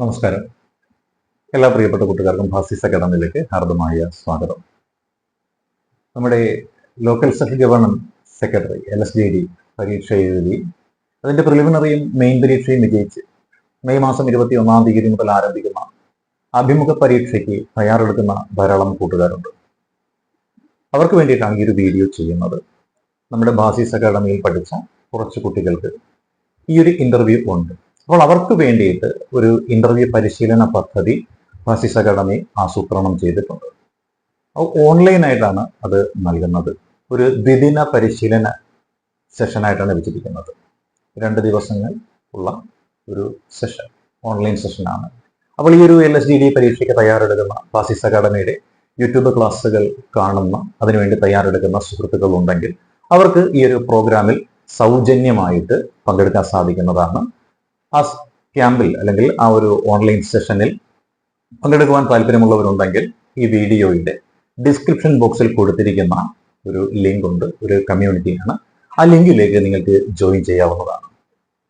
നമസ്കാരം. എല്ലാ പ്രിയപ്പെട്ട കൂട്ടുകാർക്കും ഭാസിസ് അക്കാദമിയിലേക്ക് ഹാർദമായ സ്വാഗതം. നമ്മുടെ local self governance secretary L S G D പരീക്ഷ എഴുതി അതിന്റെ പ്രിലിമിനറിയും മെയിൻ പരീക്ഷയും വിജയിച്ച് മെയ് മാസം ഇരുപത്തി ഒന്നാം തീയതി മുതൽ ആരംഭിക്കുന്ന അഭിമുഖ പരീക്ഷയ്ക്ക് തയ്യാറെടുക്കുന്ന ധാരാളം കൂട്ടുകാരുണ്ട്. അവർക്ക് വേണ്ടിയിട്ടാണ് ഈ ഒരു വീഡിയോ ചെയ്യുന്നത്. നമ്മുടെ ഭാസിസ് അക്കാദമിയിൽ പഠിച്ച കുറച്ച് കുട്ടികൾക്ക് ഈ ഒരു ഇന്റർവ്യൂ ഉണ്ട്. അപ്പോൾ അവർക്ക് വേണ്ടിയിട്ട് ഒരു ഇന്റർവ്യൂ പരിശീലന പദ്ധതി ഫാസിസ് അക്കാഡമി ആസൂത്രണം ചെയ്തിട്ടുണ്ട്. ഓൺലൈനായിട്ടാണ് അത് നൽകുന്നത്. ഒരു ദ്വിദിന പരിശീലന സെഷനായിട്ടാണ് വെച്ചിരിക്കുന്നത് രണ്ട് ദിവസങ്ങൾ ഉള്ള ഒരു സെഷൻ ഓൺലൈൻ സെഷനാണ് അപ്പോൾ ഈ ഒരു എൽ എസ് ജി ഡി പരീക്ഷയ്ക്ക് തയ്യാറെടുക്കുന്ന ഫാസിസ് അക്കാഡമിയുടെ യൂട്യൂബ് ക്ലാസ്സുകൾ കാണുന്ന അതിനുവേണ്ടി തയ്യാറെടുക്കുന്ന സുഹൃത്തുക്കൾ ഉണ്ടെങ്കിൽ അവർക്ക് ഈ ഒരു പ്രോഗ്രാമിൽ സൗജന്യമായിട്ട് പങ്കെടുക്കാൻ സാധിക്കുന്നതാണ് ആ ക്യാമ്പിൽ അല്ലെങ്കിൽ ആ ഒരു ഓൺലൈൻ സെഷനിൽ പങ്കെടുക്കുവാൻ താല്പര്യമുള്ളവരുണ്ടെങ്കിൽ ഈ വീഡിയോയുടെ ഡിസ്ക്രിപ്ഷൻ ബോക്സിൽ കൊടുത്തിരിക്കുന്ന ഒരു ലിങ്ക് ഉണ്ട് ഒരു കമ്മ്യൂണിറ്റിയാണ് ആ ലിങ്കിലേക്ക് നിങ്ങൾക്ക് ജോയിൻ ചെയ്യാവുന്നതാണ്.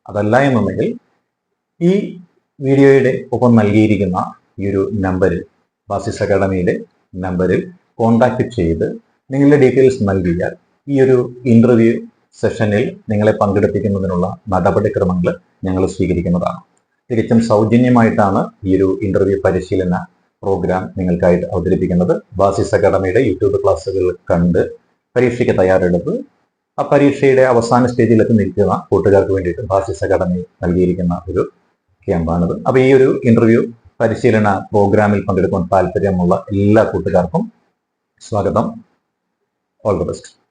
അതല്ല എന്നുണ്ടെങ്കിൽ ഈ വീഡിയോയുടെ ഒപ്പം നൽകിയിരിക്കുന്ന ഈ ഒരു നമ്പറിൽ ബാസിസ് അക്കാഡമിയുടെ നമ്പറിൽ കോൺടാക്ട് ചെയ്ത് നിങ്ങളുടെ ഡീറ്റെയിൽസ് നൽകിയാൽ ഈ ഒരു ഇന്റർവ്യൂ സെഷനിൽ നിങ്ങളെ പങ്കെടുപ്പിക്കുന്നതിനുള്ള നടപടിക്രമങ്ങൾ ഞങ്ങൾ സ്വീകരിക്കുന്നതാണ്. തികച്ചും സൗജന്യമായിട്ടാണ് ഈ ഒരു ഇന്റർവ്യൂ പരിശീലന പ്രോഗ്രാം നിങ്ങൾക്കായിട്ട് അവതരിപ്പിക്കുന്നത്. ബാസിസ് അക്കാഡമിയുടെ യൂട്യൂബ് ക്ലാസ്സുകൾ കണ്ട് പരീക്ഷയ്ക്ക് തയ്യാറെടുത്ത് ആ പരീക്ഷയുടെ അവസാന സ്റ്റേജിലൊക്കെ നിൽക്കുന്ന കൂട്ടുകാർക്ക് വേണ്ടിയിട്ട് ബാസിസ് അക്കാഡമി നൽകിയിരിക്കുന്ന ഒരു ക്യാമ്പാണിത് അപ്പോൾ ഈ ഒരു ഇന്റർവ്യൂ പരിശീലന പ്രോഗ്രാമിൽ പങ്കെടുക്കാൻ താല്പര്യമുള്ള എല്ലാ കൂട്ടുകാർക്കും സ്വാഗതം. All the best